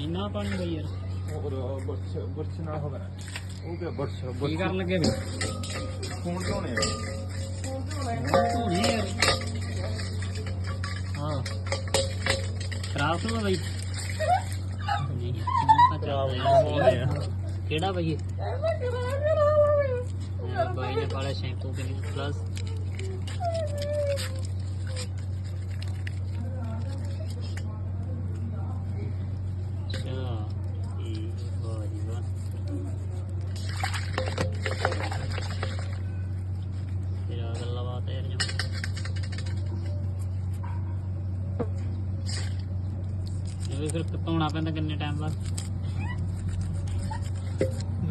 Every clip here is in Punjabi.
ਇੰਨਾ ਪਾਣੀ ਬਈ ਯਾਰ। ਹੋਰ ਬਰਛ ਬਰਛ ਨਾਲ ਹੋਵੇ ਉਹ ਕਿਆ ਬਰਛ ਕੀ ਕਰਨ ਲੱਗੇ ਬਈ? ਫੋਨ ਧੋਣੇ ਆ ਧੋਣੇ ਯਾਰ ਹਾਂ। ਖਰਾਬ ਤੋਂ ਬਈ। ਨਹੀਂ ਤਾਂ। ਕਿਹੜਾ ਬਈ ਬਾਈ ਨੇ ਪਾਲਾ ਸ਼ੈਂਪੂ ਕਲੀਨਿਕ ਪਲੱਸ ਅੱਛਾ ਇਹ ਵਾਹ ਜੀ ਵਾਹ ਤੇਰਾ ਗੱਲਾਂ ਬਾਤ ਹੈ ਯਾਰ ਇਹ ਵੀ ਫਿਰ ਧੋਣਾ ਪੈਂਦਾ ਕਿੰਨੇ ਟਾਈਮ ਬਾਅਦ।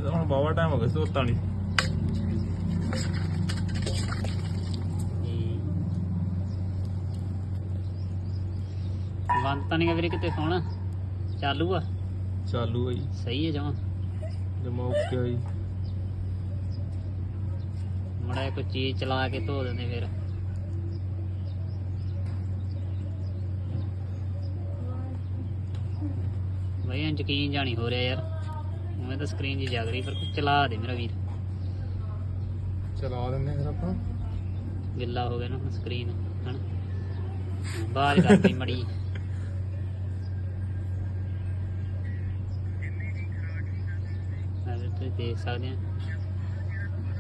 ਹੁਣ ਬਾਵਾ ਟਾਈਮ ਹੋ ਗਿਆ ਧੋਤਾ ਨਹੀਂ ਬੰਦ ਤਾਂ ਨਹੀਂ ਵੀਰੇ ਕਿਤੇ ਫੋਨ ਚਾਲੂ ਆ। ਚਾਲੂ ਹੈ ਜੀ। ਸਹੀ ਹੈ ਜਮਾ। ਜਮਾ ਓਕੇ ਆ ਜੀ। ਮੜਾ ਕੋਈ ਚੀਜ਼ ਚਲਾ ਕੇ ਧੋ ਦਿੰਦੇ ਫਿਰ। ਬਈ ਇਹ ਯਕੀਨ ਜਾਣੀ ਹੋ ਰਿਹਾ ਯਾਰ। ਉਵੇਂ ਤਾਂ ਸਕਰੀਨ ਜੀ ਜਗ ਰਹੀ ਪਰ ਕੁਝ ਚਲਾ ਦੇ ਮੇਰਾ ਵੀਰ। ਚਲਾ ਦਿੰਦੇ ਫਿਰ ਆਪਾਂ। ਗਿੱਲਾ ਹੋ ਗਿਆ ਨਾ ਸਕਰੀਨ ਹਨ? ਬਾਹਰ ਕਰਦੀ ਮੜੀ। ਅਗਰ ਤੁਸੀਂ ਦੇਖ ਸਕਦੇ ਆ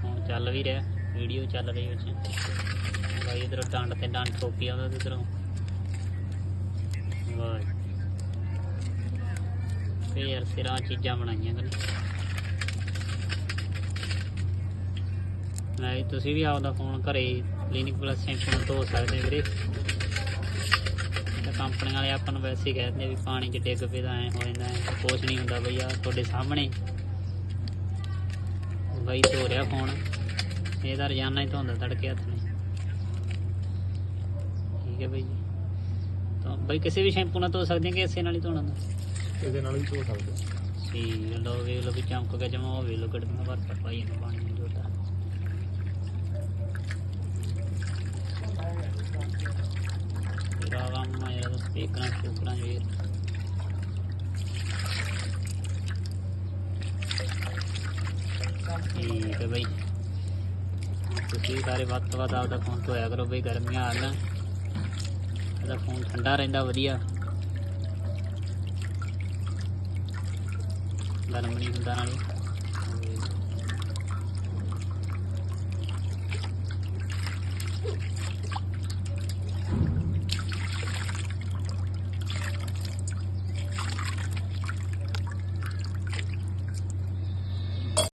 ਹੁਣ ਚੱਲ ਵੀ ਰਿਹਾ ਵੀਡੀਓ ਚੱਲ ਰਹੀ ਵਿੱਚ। ਬਾਈ ਇਧਰੋਂ ਡੰਡ ਤੇ ਡੰਡ ਠੋਕੀ ਆਉਂਦਾ ਤੇ ਇਧਰੋਂ। ਵਾਹ ਤੇ ਯਾਰ ਸਿਰਾਂ ਚੀਜ਼ਾਂ ਬਣਾਈਆਂ ਕਰ। ਨਹੀਂ ਤੁਸੀਂ ਵੀ ਆਪਦਾ ਫੋਨ ਘਰੇ ਕਲੀਨਿਕ ਪਲੱਸ ਸ਼ੈਂਪੂ ਨਾਲ ਧੋ ਸਕਦੇ ਹੋ ਵੀਰੇ। ਤਾਂ ਕੰਪਨੀਆਂ ਵਾਲੇ ਆਪਾਂ ਨੂੰ ਵੈਸੇ ਹੀ ਕਹਿੰਦੇ ਵੀ ਪਾਣੀ 'ਚ ਡਿੱਗ ਪਏ ਤਾਂ ਐ ਹੋ ਜਾਂਦਾ, ਐ ਕੁਛ ਨਹੀਂ ਹੁੰਦਾ ਬਈ ਆ ਤੁਹਾਡੇ ਸਾਹਮਣੇ। ਬਈ ਧੋ ਰਿਹਾ ਫੋਨ ਇਹ ਤਾਂ ਰੋਜ਼ਾਨਾ ਹੀ ਧੋਂਦਾ ਤੜਕੇ ਹੱਥ ਨੇ। ਠੀਕ ਹੈ ਬਈ ਜੀ। ਤਾਂ ਬਈ ਕਿਸੇ ਵੀ ਸ਼ੈਂਪੂ ਨਾਲ ਧੋ ਸਕਦੇ ਕਿ ਇਸੇ ਨਾਲ ਹੀ ਧੋਣਾ? ਹੁੰਦਾ ਇਹਦੇ ਨਾਲ ਵੀ ਧੋ ਸਕਦੇ ਸੀ ਲੋ ਵੇ ਲੋ ਵੀ ਚਮਕ ਗਿਆ, ਜਮਾ ਉਹ ਵੇ ਲੋ ਕੱਢਣਾ ਵਰ ਪਰ ਪਾਈ ਨੂੰ ਪਾਣੀ ਨੂੰ ਜੋਤਾ ਰਾਵਾ ਮਾ ਯਾਰ ਸਪੀਕਰਾਂ ਸਪੀਕਰਾਂ ਜੋ ਠੀਕ ਹੈ ਬਈ। ਤੁਸੀਂ ਵੀ ਸਾਰੇ ਵੱਧ ਤੋਂ ਵੱਧ ਆਪਦਾ ਫੋਨ ਧੋਇਆ ਕਰੋ ਬਈ, ਗਰਮੀਆਂ ਆ ਗਈਆਂ ਇਹਦਾ ਫੋਨ ਠੰਡਾ ਰਹਿੰਦਾ ਵਧੀਆ। ਗਰਮ ਨਹੀਂ ਹੁੰਦਾ ਨਾਲੇ